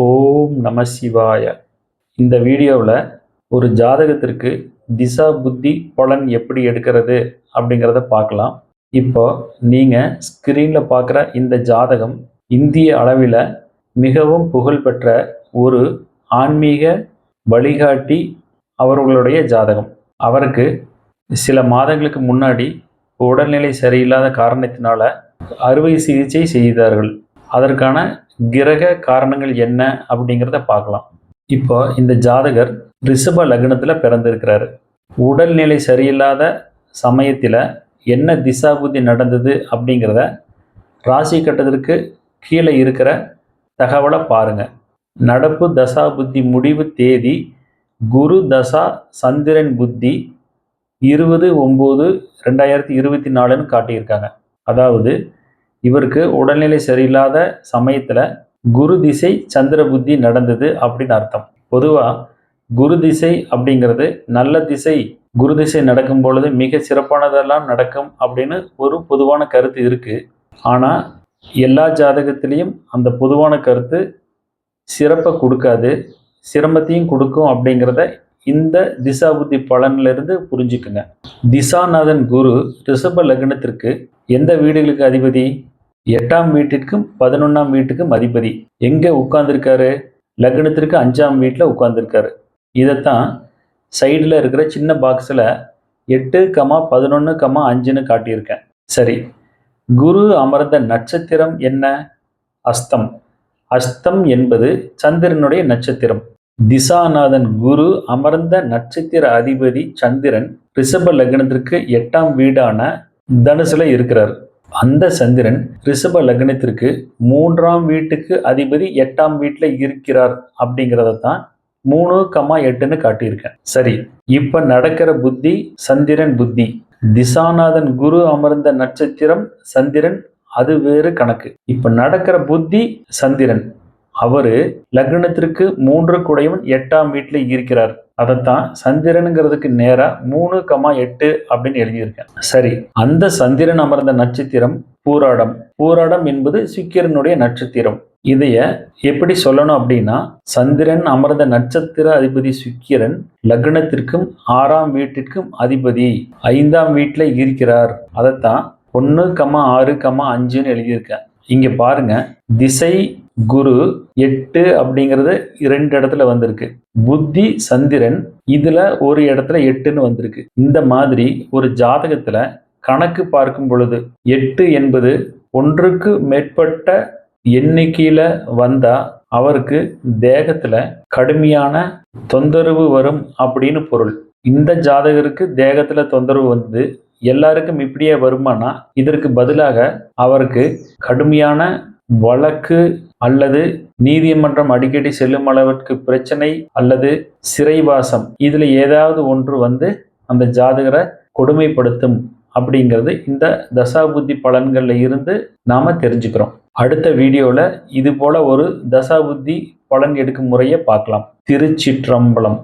ஓம் நம சிவாய. இந்த வீடியோவில் ஒரு ஜாதகத்திற்கு திசா புத்தி பலன் எப்படி எடுக்கிறது அப்படிங்கிறத பார்க்கலாம். இப்போ நீங்கள் ஸ்க்ரீனில் பார்க்குற இந்த ஜாதகம் இந்திய அளவில் மிகவும் புகழ்பெற்ற ஒரு ஆன்மீக வழிகாட்டி அவர்களுடைய ஜாதகம். அவருக்கு சில மாதங்களுக்கு முன்னாடி உடல்நிலை சரியில்லாத காரணத்தினால அறுவை சிகிச்சை செய்தார்கள். அதற்கான கிரக காரணங்கள் என்ன அப்படிங்கிறத பார்க்கலாம். இப்போ இந்த ஜாதகர் ரிஷப லக்னத்தில் பிறந்திருக்கிறாரு. உடல்நிலை சரியில்லாத சமயத்தில் என்ன திசாபுத்தி நடந்தது அப்படிங்கிறத ராசி கட்டத்திற்கு கீழே இருக்கிற தகவலை பாருங்க. நடப்பு தசா புத்தி முடிவு தேதி குரு தசா சந்திரன் புத்தி இருபது ஒம்பது ரெண்டாயிரத்தி இருபத்தி நாலுன்னு காட்டியிருக்காங்க. அதாவது இவருக்கு உடல்நிலை சரியில்லாத சமயத்தில் குரு திசை சந்திர புத்தி நடந்தது அப்படின்னு அர்த்தம். பொதுவாக குரு திசை அப்படிங்கிறது நல்ல திசை குரு திசை நடக்கும் பொழுது மிக சிறப்பானதெல்லாம் நடக்கும் அப்படின்னு ஒரு பொதுவான கருத்து இருக்குது ஆனால் எல்லா ஜாதகத்திலையும் அந்த பொதுவான கருத்து சிறப்பை கொடுக்காது சிரமத்தையும் கொடுக்கும் அப்படிங்கிறத இந்த திசா புத்தி பலனிலிருந்து புரிஞ்சுக்குங்க. திசாநாதன் குரு ரிஷப லக்னத்திற்கு எந்த வீடுகளுக்கு அதிபதி? எட்டாம் வீட்டிற்கும் பதினொன்றாம் வீட்டுக்கும் அதிபதி. எங்கே உட்கார்ந்துருக்காரு? லக்னத்திற்கு அஞ்சாம் வீட்டில் உட்கார்ந்துருக்காரு. இதைத்தான் சைடில் இருக்கிற சின்ன பாக்ஸில் எட்டு கமா பதினொன்று கமா அஞ்சுன்னு காட்டியிருக்கேன். சரி குரு அமர்ந்த நட்சத்திரம் என்ன? அஸ்தம். அஸ்தம் என்பது சந்திரனுடைய நட்சத்திரம். திசாநாதன் குரு அமர்ந்த நட்சத்திர அதிபதி சந்திரன் ரிஷப லக்னத்திற்கு எட்டாம் வீடான தனுசுல இருக்கிறார். அந்த சந்திரன் ரிஷப லக்னத்திற்கு மூன்றாம் வீட்டுக்கு அதிபதி எட்டாம் வீட்டில் இருக்கிறார் அப்படிங்கிறத தான் மூணு கமா எட்டுன்னு காட்டியிருக்கேன். சரி இப்ப நடக்கிற புத்தி சந்திரன் புத்தி. திசாநாதன் குரு அமர்ந்த நட்சத்திரம் சந்திரன் அது வேறு கணக்கு. இப்ப நடக்கிற புத்தி சந்திரன். அவர் லக்னத்திற்கு மூன்று குடையவன் எட்டாம் வீட்டில் இருக்கிறார். அதைத்தான் சந்திரனுங்கிறதுக்கு நேராக மூணு கமா எட்டு அப்படின்னு எழுதியிருக்கேன். சரி அந்த சந்திரன் அமர்ந்த நட்சத்திரம் பூராடம். பூராடம் என்பது சுக்கிரனுடைய நட்சத்திரம். இதைய எப்படி சொல்லணும் அப்படின்னா சந்திரன் அமர்ந்த நட்சத்திர அதிபதி சுக்கிரன் லக்னத்திற்கும் ஆறாம் வீட்டிற்கும் அதிபதி ஐந்தாம் வீட்டில் இருக்கிறார். அதைத்தான் ஒன்று கமா ஆறு கமா அஞ்சுன்னு எழுதியிருக்கேன். இங்க பாருங்க திசை குரு எட்டு அப்படிங்கிறது இரண்டு இடத்துல வந்திருக்கு. புத்தி சந்திரன் இதுல ஒரு இடத்துல எட்டுன்னு வந்திருக்கு. இந்த மாதிரி ஒரு ஜாதகத்துல கணக்கு பார்க்கும் பொழுது எட்டு என்பது ஒன்றுக்கு மேற்பட்ட எண்ணிக்கையில வந்தா அவருக்கு தேகத்துல கடுமையான தொந்தரவு வரும் அப்படின்னு பொருள். இந்த ஜாதகருக்கு தேகத்துல தொந்தரவு வந்து எல்லாருக்கும் இப்படியே வருமானா? இதற்கு பதிலாக அவருக்கு கடுமையான வழக்கு அல்லது நீதிமன்றம் அடிக்கடி செல்லும் அளவிற்கு பிரச்சனை அல்லது சிறைவாசம். இதில் ஏதாவது ஒன்று வந்து அந்த ஜாதகரை கொடுமைப்படுத்தும் அப்படிங்கிறது இந்த தசாபுத்தி பலன்களில் இருந்து நாம் தெரிஞ்சுக்கிறோம். அடுத்த வீடியோவில் இது போல ஒரு தசாபுத்தி பலன் எடுக்கும் முறையை பார்க்கலாம். திருச்சிற்றம்பலம்.